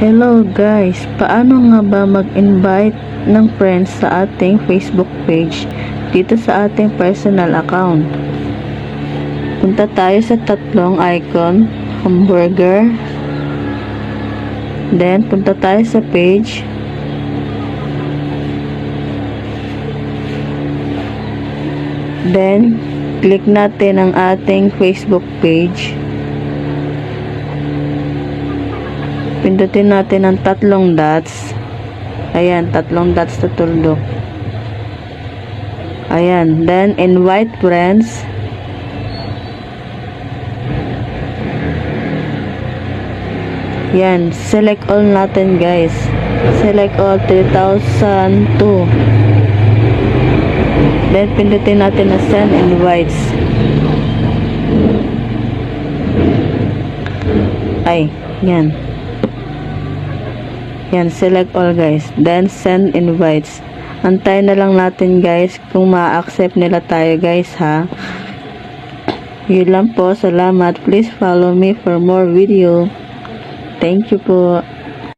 Hello guys, paano nga ba mag-invite ng friends sa ating Facebook page dito sa ating personal account? Punta tayo sa tatlong icon, hamburger. Then, punta tayo sa page. Then, click natin ang ating Facebook page. Pindutin natin ang tatlong dots. Ayan, tatlong dots tutuldok. Ayan, then invite friends. Yan, select all natin guys. Select all 3002. Then pindutin natin na send invites. Ay, yan. Yan, select all guys. Then send invites. Antay na lang natin guys kung ma-accept nila tayo guys ha. Yun lang po. Salamat. Please follow me for more video. Thank you po.